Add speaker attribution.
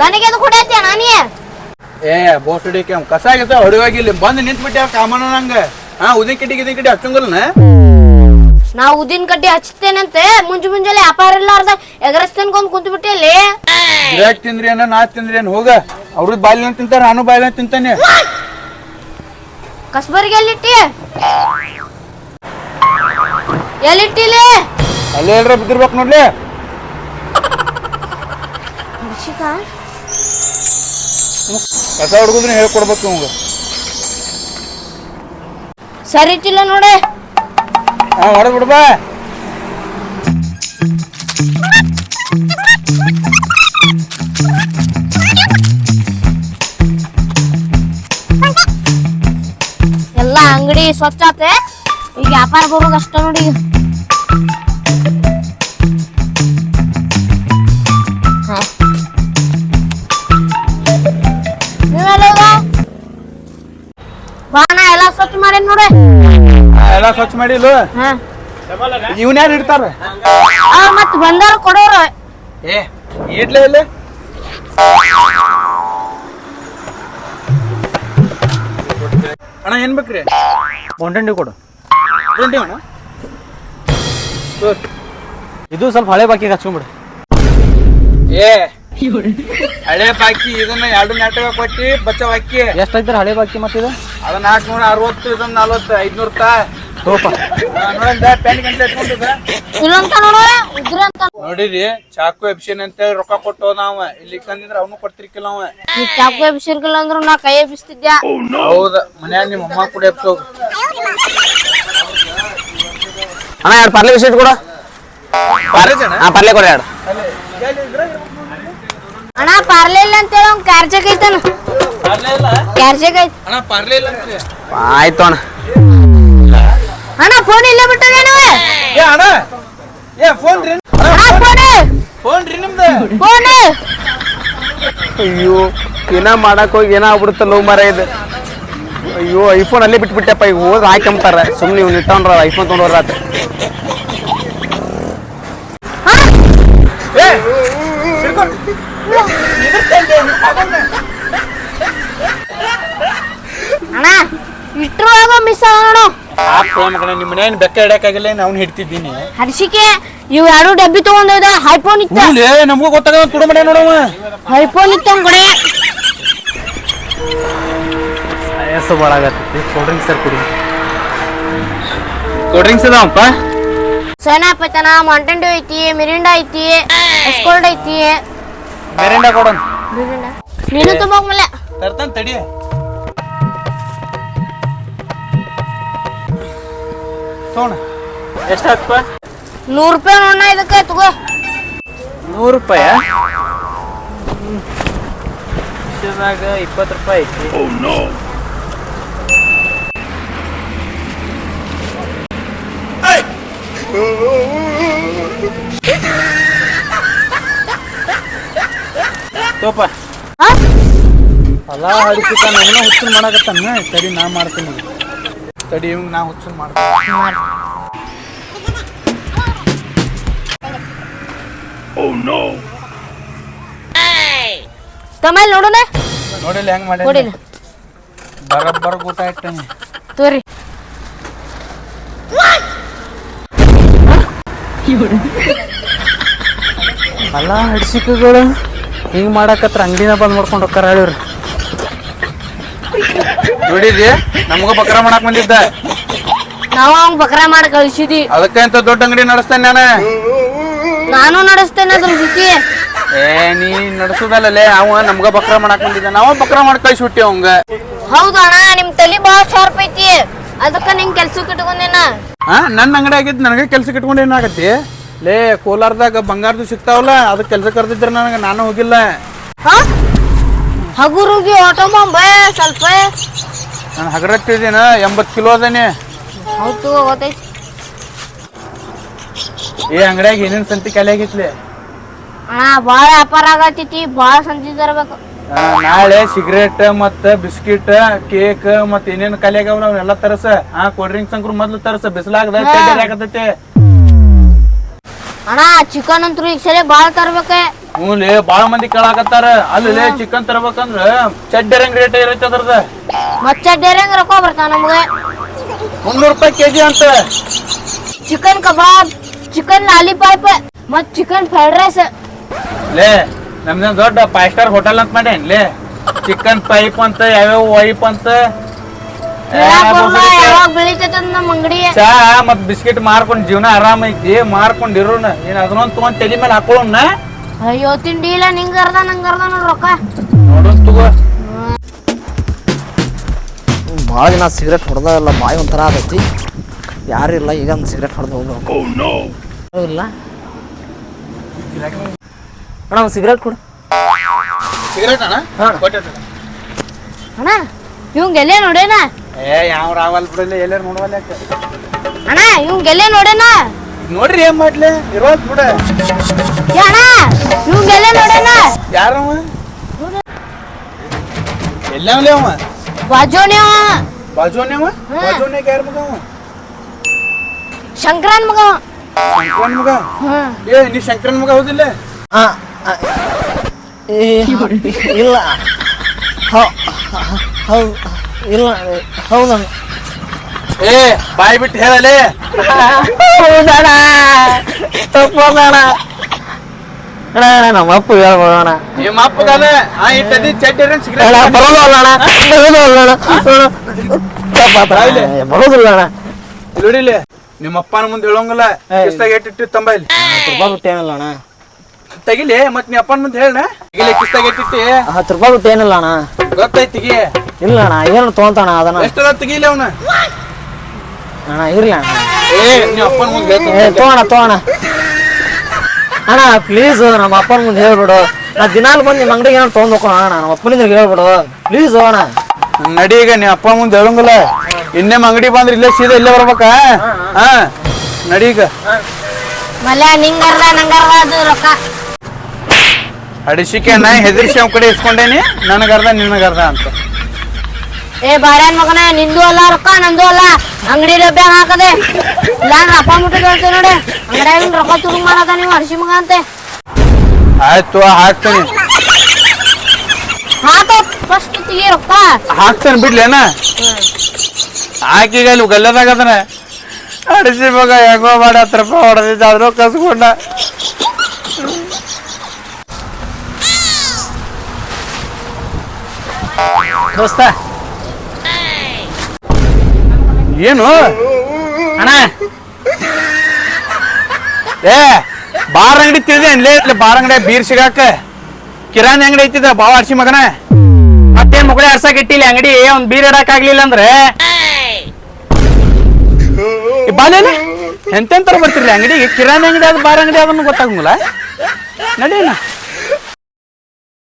Speaker 1: ನನಗೆ ಅದು ಕೊಡತ್ತೆ ನಾನೇ ಏ
Speaker 2: ಏ ಬೋಸ್ಟ್ ಕೆಂ ಕಸ ಆಗಿಸ ಹೊಡಿವಾಗಿ ಇಲ್ಲಿ ಬಂದು ನಿಂತ್ಬಿಟ್ಟೆ ಕಾಮನ ನಂಗ? ಹಾ ಉದಿನ ಕಡ್ಡಿ ಗಿದಿನ್ ಕಡ್ಡಿ ಹಚ್ಚಂಗಲ್ನ
Speaker 1: ನಾ ಉದಿನ ಕಡ್ಡಿ ಹಚ್ತೇನಂತೆ. ಮುಂಜು ಮುಂಜಾನೆ ವ್ಯಾಪಾರ ಇಲ್ಲಾರ್ದ ಎಗರಸ್ತೇನ್ಕೊಂಡ್ ಕುಂತು ಬಿಟ್ಟೆ ಇಲ್ಲಿ.
Speaker 2: ಗಿರಾಕ್ ತಿಂದ್ರಿ ಏನ ನಾ ತಿಂದ್ರಿ ಏನ್ ಹೋಗ. ಅವ್ರದ್ ಬಾಯಿನ ತಿಂತಾರ ನಾನು ಬಾಯಿನ ತಿಂತಾನೆ.
Speaker 1: ಕಸ್ಬರ್ಗೆ ಎಲ್ಲಿಟ್ಟಿ? ಎಲ್ಲಿಟ್ಟಿಲಿ
Speaker 2: ಅಲ್ಲೇ ಎಲ್ರ ಬಿದ್ದಿರ್ಬೇಕು ನೋಡ್ಲಿ.
Speaker 1: ಹರ್ಷಿಕ
Speaker 2: ಕಸ ಹುಡುಗದ್ರೆ ಹೇಳ್ಕೊಡ್ಬೇಕು ಅವಂಗ
Speaker 1: ಸರಿ ಇಟ್ಟಿಲ್ಲ ನೋಡೆ.
Speaker 2: ಹಾ ಹೊಡೆದ್ ಬಿಡ್ಬಾ
Speaker 1: ಎಲ್ಲ ಅಂಗಡಿ ಸ್ವಚ್ಛ ಆತೆ. ಈಗ ವ್ಯಾಪಾರ ಬರೋದು ಅಷ್ಟ ನೋಡಿ. ಸ್ವಚ್ಛ ಮಾಡಿ
Speaker 2: ಹಾ. ಇವನ್ ಯಾರು ಇಡ್ತಾರ
Speaker 1: ಆ ಮತ್ ಬಂದಾರ ಕೊಡೋರು.
Speaker 2: ಏ ಇಡ್ಲೇ ಇಲ್ಲ? ಅಣ್ಣ ಏನ್ ಬೇಕ್ರಿ?
Speaker 3: ಒಂಟಂಡಿ ಕೊಡು.
Speaker 2: ಅಣ್ಣ.
Speaker 3: ಇದು ಸ್ವಲ್ಪ ಹಳೆ ಬಾಕಿ ಹಚ್ಕೊಂಬಿಡು.
Speaker 2: ಏ ಹಳೆ ಬಾಕಿ ಇದನ್ನ ಎರಡು ನಾಟಕ ಕೊಟ್ಟಿ ಬಚ್ಚ ಬಾಕಿ.
Speaker 3: ಎಷ್ಟಾಯ್ತಾರ ಹಳೆ ಬಾಕಿ ಮತ್ತಿದು
Speaker 2: ಅದನ್ನ ನಾಲ್ಕುನೂರ ಅರವತ್ತು ಇದನ್ನ ನಲ್ವತ್ತು ಐದ್ನೂರ ರೂಪಾಯಿ. ನೋಡಿರಿ ಚಾಕು ಎಬ್ಸಿನ್ ಅಂತ ಹೇಳಿ ರೊಕ್ಕ ಕೊಟ್ಟು ನಾವ ಇಲ್ಲಿ ಕಂದಿದ್ರ ಅವನು ಕೊಡ್ತಿರ್ಕಿಲ್ಲ ಅವ.
Speaker 1: ನೀ ಚಾಕು ಎಬ್ಸಿರ್ಕಿಲ್ಲ ಅಂದ್ರು ನಾ ಕೈ ಎಬ್ಬಿಸ್ತಿದ್ಯಾ?
Speaker 2: ಹೌದ ಮನ್ಯಾಗ ನಿಮ್ಮ ಅಮ್ಮ ಕೂಡ ಎಬ್ಸೋಗ.
Speaker 3: ಅಣ್ಣ ಎರಡು ಪರ್ಲೆ ಬಿಸಿಟ್ ಕೊಡು ಹಾ ಪರ್ಲೆ ಕೊಡ ಎರಡು.
Speaker 1: ಅಣ್ಣ ಪಾರ್ಲೆ ಇಲ್ಲ ಅಂತ ಹೇಳಿ ಅವ್ನ್ ಕ್ಯಾರ್ಜಕ್ ಐತನ. ಕ್ಯಾರ್ಜಕ್ ಐತ್.
Speaker 2: ಅಣ್ಣ ಪಾರ್ಲೆ ಇಲ್ಲ ಅಂತ್ರಿ
Speaker 3: ಆಯ್ತು ಅಣ್ಣ.
Speaker 1: ಅಣ್ಣ ಫೋನ್ ಇಲ್ಲೇ ಬಿಟ್ಟದೇನವ
Speaker 2: ಏ ಅಣ್ಣ ಏ ಫೋನ್ ರೀ
Speaker 1: ಅಣ್ಣ ಫೋನ್
Speaker 2: ಫೋನ್ ರೀ ನಿಮ್ದು
Speaker 1: ಫೋನ್
Speaker 3: ಅಯ್ಯೋ ಏನ ಮಾಡಕ್ ಹೋಗಿ ಏನ ಆಗ್ಬಿಡುತ್ತೆ ಲವ್ ಮರ ಇದು ಅಯ್ಯೋ ಐಫೋನ್ ಅಲ್ಲೇ ಬಿಟ್ಬಿಟ್ಟೆಪ್ಪ ಈಗ ಹೋದ್ ಹಾಕೊಂಬ್ತಾರ ಸುಮ್ಮನೆ ಇವ್ನು ಇಟ್ಟವನ್ರ ಐಫೋನ್ ತೊಗೊಂಡ್ರ ಆತ
Speaker 2: ಏ ಹಿಡ್ಕೊಂಡು.
Speaker 1: ಅಣ್ಣ ಇಟ್ರುವಾಗ ಮಿಸ್ ಆಗ
Speaker 2: ಮಗನ ಮನೇನ್ ಬೆಕ್ಕ ಹಿಡಕ್ಕಾಗಿಲ್ಲ ಅವ್ನು ಹಿಡ್ತಿದ್ದೀನಿ.
Speaker 1: ಹರ್ಷಿಕೆ ಇವ್ ಎರಡು ಡಬ್ಬಿ ತಗೊಂಡೋದ ಹೈಫೋನ್ ಇತ್ತ?
Speaker 2: ಹ್ಞೂ ನಮಗೂ ಗೊತ್ತಾಗ ತುಡು ಮನೆ ನೋಡವ.
Speaker 1: ಹೈಫೋನ್ ಇತ್ತ ಕೊಡೆ ಕಡೆ?
Speaker 3: ವಯಸ್ಸು ಭಾಳ ಆಗತ್ತೈತಿ. ಕೋಲ್ಡ್ ಡ್ರಿಂಕ್ಸ್ ಸರ್ ಕುಡಿ.
Speaker 2: ಕೋಲ್ಡ್ ಡ್ರಿಂಕ್ಸ್ ಅದಾವಪ್ಪ?
Speaker 1: ಸೈನಾಪ್ ಐತನ ಮಾಂಟನ್ ಡ್ಯೂ ಐತಿ ಮಿರಿಂಡಾ ಐತಿ ಎಸ್ಕೋಲ್ಡ್ ಐತಿ.
Speaker 2: ಮೇರಿಂಡ ಕೊಡೋಣ
Speaker 1: ನೀನು
Speaker 2: ತರ್ತಾನ ತಡಿ. ತೋಣ.
Speaker 3: ಎಷ್ಟಾಗ್ತಪ್ಪ
Speaker 1: ನೂರು ರೂಪಾಯಿ ನೋಡ ಇದಕ್ಕೆ ತಗೋ.
Speaker 3: ನೂರು ರೂಪಾಯ? ಇಪ್ಪತ್ತು ರೂಪಾಯಿ ಐತಿ
Speaker 2: ತೋಪ.
Speaker 1: ಅಲ್ಲ
Speaker 2: ಹೊಲ ನಾನು ಹುಚ್ಚು ಮಾಡಕತ್ತಾನ? ತಡಿ ನಾ ಮಾಡ್ತೀನಿ. ತಡಿ ಇವ್ ನಾ ಹುಚ್ಚು ಮಾಡ್ತೀನಿ.
Speaker 1: ತಮ್ಮಲ್ಲಿ ನೋಡೋಣ?
Speaker 2: ನೋಡಿಲ್ಲ ಹೆಂಗ್ ಮಾಡಿ ಬರಬ್ಬರ ಊಟ ಇಟ್ಟನಿ.
Speaker 1: ತೋರಿ
Speaker 3: ಅಲ್ಲ ಹಡ್ಸಿಕಗಳು ಹಿಂಗ್ ಮಾಡಕತ್ರ ಅಂಗಡಿನ ಬಂದ್ ಮಾಡ್ಕೊಂಡು ಹೋಗ್ತಾರ ಹೇಳಿವ್ರಿ.
Speaker 2: ನೋಡಿದ್ರಿ ನಮಗ ಬಕ್ರ ಮಾಡಕ್ ಬಂದಿದ್ದ.
Speaker 1: ನಾವು ಅವ್ನ್ ಬಕ್ರ ಮಾಡ ಕಳಿಸಿದಿ.
Speaker 2: ಅದಕ್ಕೆ ಅಂತ ದೊಡ್ಡ ಅಂಗಡಿ ನಡೆಸ್ತೇನೆ ನಾನು?
Speaker 1: ನಾನು ನಡೆಸ್ತೇನೆ ಅದ್ರ ಜೊತೆ.
Speaker 2: ಏ ನೀ ನಡೆಸುದಲ್ಲೇ ಅವ ನಮ್ಗ ಬಕ್ರ ಮಾಡಕ್ ಬಂದಿದ್ದ. ನಾವ ಬಕ್ರ ಮಾಡಿ ಕಳಿಸಿ ಬಿಟ್ಟಿ ಅವಂಗ
Speaker 1: ಹೌದಣ್ಣ ನಿಮ್ ತಲಿ ಬಾಳ ಶಾರ್ಪ್ ಐತಿ. ಅದಕ್ಕ ನಿಂಗ್ ಕೆಲ್ಸ ಇಟ್ಕೊಂಡೇನ?
Speaker 2: ಹಾ ನನ್ನ ಅಂಗಡಿ ಆಗಿದ್ದು ನನಗೆ ಕೆಲ್ಸಕ್ಕೆ ಇಟ್ಕೊಂಡು ಏನಾಗತ್ತಿ? ಲೇ ಕೋಲಾರದಾಗ ಬಂಗಾರದು ಸಿಗ್ತಾವಲ್ಲ ಅದಕ್ಕೆ ಕೆಲ್ಸ ಕರೆದಿದ್ರೆ ನನಗೆ ನಾನು ಹೋಗಿಲ್ಲ.
Speaker 1: ಹಾ? ಹಗುರುಗಿ ಆಟೋ ಬೇ ಸ್ವಲ್ಪ.
Speaker 2: ನಾನು ಹಗರತ್ತಿದ್ದೀನ ಎಂಬತ್ತು ಕಿಲೋ ಅದೇನೆ.
Speaker 1: ಹೌದು ಗೊತ್ತೈತಿ
Speaker 2: ಈ ಅಂಗಡಿಯಾಗ ಏನೇನು ಸಂತಿ ಖಾಲಿ ಆಗಿತ್ಲಿ?
Speaker 1: ಬಾಳ ವ್ಯಾಪಾರ ಆಗತೈತಿ ಬಾಳ ಸಂತಿ ತರಬೇಕು.
Speaker 2: ಆ, ನಾಳೆ ಸಿಗರೇಟ್ ಮತ್ತ ಬಿಸ್ಕಿಟ್ ಕೇಕ್ ಮತ್ತ ಏನೇನು ಖಾಲಿ ಆಗ್ಯಾವ ಅವನ್ನೆಲ್ಲ ತರಸ. ಹಾ ಕೋಲ್ಡ್ ಡ್ರಿಂಕ್ಸ್ ಅಂಕ್ರು ಮೊದ್ಲು ತರಸ. ಬಿಸಿಲಾಗದ ಆಗತೈತಿ.
Speaker 1: ಅಣ್ಣ ಚಿಕನ್ ಅಂತೂ ಈಗ ಸರಿ ಬಾಳ ತರ್ಬೇಕ.
Speaker 2: ಹ್ಞೂ ಬಾಳ ಮಂದಿ ಕೇಳಾಕತ್ತಾರ. ಅಲ್ಲಿ ಚಿಕನ್ ತರ್ಬೇಕಂದ್ರ ಚಡ್ಡರಂಗ್ ರೇಟ್ ಇರೈತೆ ಅದ್ರದ
Speaker 1: ಮತ್ ಡೇರಂಗ್ ರೊಕ್ಕ ಬರ್ತಾವ ನಮ್ಗೆ.
Speaker 2: ಮುನ್ನೂರು ರೂಪಾಯಿ ಕೆಜಿ ಅಂತ.
Speaker 1: ಚಿಕನ್ ಕಬಾಬ್ ಚಿಕನ್ ಲಾಲಿಪಾಪ್ ಮತ್ ಚಿಕನ್ ಫ್ರೈಡ್ ರೈಸ್
Speaker 2: ಲೇ ನಮ್ದೇನ್ ದೊಡ್ಡ ಫೈವ್ ಸ್ಟಾರ್ ಹೋಟೆಲ್ ಅಂತ ಮಾಡೇನ್? ಲೇ ಚಿಕನ್ ಪೈಪ್ ಅಂತ ಯಾವ್ಯಾವ ವೈಪ್ ಅಂತ. ಚಾ ಮತ್ ಬಿಸ್ಕಿಟ್ ಮಾರ್ಕೊಂಡ್ ಜೀವನ ಆರಾಮ ಐತಿ ಮಾರ್ಕೊಂಡ್ ಇರೋಣ ಏನ್ ಅದನ್ನೊಂದ್ ತಗೊಂಡ್ ತಲೆ ಮೇಲೆ ಹಾಕೊಳ್ಳೋಣ
Speaker 1: ಅಯ್ಯೋ ತಿಂಡಿ ಇಲ್ಲ ನಿಂಗ ಅರ್ಧ ನಂಗ ಅರ್ಧ ನೋಡ್ ರೊಕ್ಕ.
Speaker 2: ತಗೋ.
Speaker 4: ಭಾಳ ದಿನ ಸಿಗರೇಟ್ ಹೊಡೆದಲ್ಲ ಬಾಯಿ ಒಂಥರ ಆಗೈತಿ. ಯಾರು ಇಲ್ಲ ಈಗ ಒಂದು ಸಿಗರೇಟ್ ಹೊಡೆದು ಹೋಗ್ಬೇಕು. ಇಲ್ಲ. ಅಣ್ಣ ಒಂದು ಸಿಗರೇಟ್ ಕೊಡು.
Speaker 2: ಸಿಗರೇಟ್ ಅಣ್ಣ.
Speaker 1: ಅಣ್ಣ. ಇವಂಗ ಎಲ್ಲೇ ನೋಡೇನ?
Speaker 2: ಏ ಯಾವ ರಾವಲ್ ಬಿಡಲ್ಲ ಎಲ್ಲೇ ನೋಡವಲ್ಲ
Speaker 1: ಅಣ್ಣ ಇವ್ ಎಲ್ಲೇ ನೋಡೇನ?
Speaker 2: ನೋಡ್ರಿ ಏನ್ ಮಾಡ್ಲಿ? ಇರೋದ್ ಬಿಡ. ಯಾರವ? ಅವ?
Speaker 1: ಬಾಜೋನಿ ಅವ.
Speaker 2: ಬಾಜುನೇ ಅವ? ಬಾಜುನೇ ಯಾರ ಮಗ ಅವ?
Speaker 1: ಶಂಕರನ್ ಮಗ ಅವ.
Speaker 2: ಶಂಕರನ್ ಮಗ?
Speaker 1: ಹ್ಮ್
Speaker 2: ಏ ನೀ ಶಂಕರನ್ ಮಗ ಹೌದಿಲ್ಲ?
Speaker 4: ಆ, ಆ, ಏ, ಇಲ್ಲ. ಹೌ- ಹೌದು ಇಲ್ಲ ಹೌದಣ್ಣ
Speaker 2: ಏ ಬಾಯ್ ಬಿಟ್ಟು ಹೇಳಲೇ?
Speaker 4: ನಮ್ಮ ಅಪ್ಪ ಹೇಳ್ಬೋದಣ
Speaker 2: ನಿಮ್ಮ ಅಪ್ಪಗದ ಆ ಇಟ್ಟದಿ ಚಡ್ಡಿ
Speaker 4: ಅಣ್ಣ
Speaker 2: ಸಿಗ್ರೆ
Speaker 4: ಬರೋದಲ್ಲ ಅಣ್ಣ. ಬರೋದಲ್ಲ ಅಣ್ಣ.
Speaker 2: ನೋಡಿಲಿ ನಿಮ್ಮ ಅಪ್ಪನ ಮುಂದೆ ಹೇಳೋಂಗಿಲ್ಲ. ಕಿಸ್ತಾಗ ಇಟ್ಟಿಟ್ಟು ತಂಬ ಇಲ್ಲಿ.
Speaker 4: ರೂಪಾಯಿ ಬಿಟ್ಟು ಅಣ್ಣ.
Speaker 2: ತೆಗಿಲಿ ಮತ್ ನೀ ಅಪ್ಪನ ಮುಂದೆ ಹೇಳಣ ತೆಗಿಲಿ ಕಿಸ್ತಾಗ ಇಟ್ಟಿಟ್ಟಿ
Speaker 4: ಹತ್ತು ರೂಪಾಯಿ ಬಿಟ್ಟೇನಲ್ಲ ಅಣ್ಣ.
Speaker 2: ಗೊತ್ತೈತಿ ತೆಗಿ.
Speaker 4: ಇಲ್ಲ ಅಣ್ಣ ಏನು ತೊಗೊಂತಾಣ ಅದನ್ನ.
Speaker 2: ಎಷ್ಟದ ತೆಗಿಲಿ ಅವನ?
Speaker 4: ಅಣ್ಣ ಇರ್ಲಿ ಅಣ್ಣ.
Speaker 2: ಏ ತೋಣ ಅಪ್ಪನ ಮುಂದೆ
Speaker 4: ಏ
Speaker 2: ಹೇಳ್ತೀನಿ
Speaker 4: ತಗೋಣ ತಗೋಣ ಅಣ್ಣ ಪ್ಲೀಸ್ ನಮ್ಮ ಅಪ್ಪನ ಮುಂದೆ ಹೇಳ್ಬಿಡು. ನಾ ದಿನಾಲು ಬಂದು ನಿಮ್ಮ ಅಂಗಡಿಗೆ ಏನೋ ತೊಗೊಂಡು ಹೋಗೋಣ ಅಣ್ಣ. ನಮ್ಮ ಅಪ್ಪನಿಂದ ಹೇಳ್ಬಿಡು. ಪ್ಲೀಸ್ ಅಣ್ಣ.
Speaker 2: ನಡಿ ಈಗ ನೀ ಅಪ್ಪ ಮುಂದೆ ಹೇಳಂಗಿಲ್ಲ. ಇನ್ನೇ ಅಂಗಡಿ ಬಂದ್ರೆ ಇಲ್ಲೇ ಸೀದಾ ಇಲ್ಲೇ ಬರ್ಬೇಕಾ? ಹಾ ನಡಿ ಈಗ.
Speaker 1: ಮಲ್ಯ ನಿಂಗ ಅರ್ಧ ನಂಗ ಅರ್ಧ ಅದು ರೊಕ್ಕ.
Speaker 2: ಅಡಿಸಿಕೆ ನಾ ಹೆದರ್ಸಿ ಅವ್ನ ಕಡೆ ಇಸ್ಕೊಂಡೇನಿ. ನನಗರ್ಧ ನಿನಗರ್ಧ ಅಂತ.
Speaker 1: ಏ ಬಾರ್ಯಾನ್ ಮಗನ ನಿಂದು ಅಲ್ಲ ರೊಕ್ಕ ನಂದು ಅಲ್ಲ. ಅಂಗಡಿ ಡಬ್ಬ್ಯಾಗ ಹಾಕದೆ. ಇಲ್ಲ ಅಪ್ಪ ಮುಟ್ಟಿ ಹೇಳ್ತೇವೆ ನೋಡಿ. ಅಂಗಡಿಯಾಗ ರೊಕ್ಕ ತುರುಗ್ ಮಾಡಕ ನೀವು ಹರ್ಷಿ ಮಗ ಅಂತೆ.
Speaker 2: ಆಯ್ತು ಹಾಕ್ತೇನೆ.
Speaker 1: ಹಾಕ ಫಸ್ಟ್ ತೆಗಿ ರೊಕ್ಕ.
Speaker 2: ಹಾಕ್ತೇನೆ ಬಿಡ್ಲೇನ ಹಾಕಿಗ ಅಲ್ಲಿ ಗಲ್ಲದಾಗ ಅದನ ಅಡಿಸಿ ಮಗ ಹೆಂಗೋ ಮಾಡಿ ಹತ್ತು ರೂಪಾಯಿ ಹೊಡೆದಿದ್ದ ಆದ್ರೂ ಕಸ್ಕೊಂಡ.
Speaker 4: ದೋಸ್ತ
Speaker 2: ಏನು?
Speaker 4: ಅಣ್ಣ.
Speaker 2: ಏ, ಬಾರ್ ಅಂಗಡಿ ತಿಳಿದೆ ಅನ್ಲೇ ಬಾರ ಅಂಗಡಿ ಬೀರ್ ಸಿಗಾಕ. ಕಿರಾಣಿ ಅಂಗಡಿ ಐತಿದ ಬಾವ ಆಡ್ಸಿ ಮಗನ.
Speaker 4: ಮತ್ತೇನ್ ಮುಗುಳಿ ಹರ್ಸಕ್ ಇಟ್ಟಿಲ್ಲ? ಅಂಗಡಿ ಒಂದ್ ಬೀರ್ ಇಡಕ್ ಆಗ್ಲಿಲ್ಲ ಅಂದ್ರೆ?
Speaker 2: ಈ ಬಾಲೇನ ಎಂತೆಂತರ ಬರ್ತಿರ್ಲಿ? ಅಂಗಡಿಗೆ ಕಿರಾಣಿ ಅಂಗಡಿ ಅದು ಬಾರ್ ಅಂಗಡಿ ಅದನ್ನು ಗೊತ್ತಾಗಂಗಿಲ್ಲ ನಡೀನ?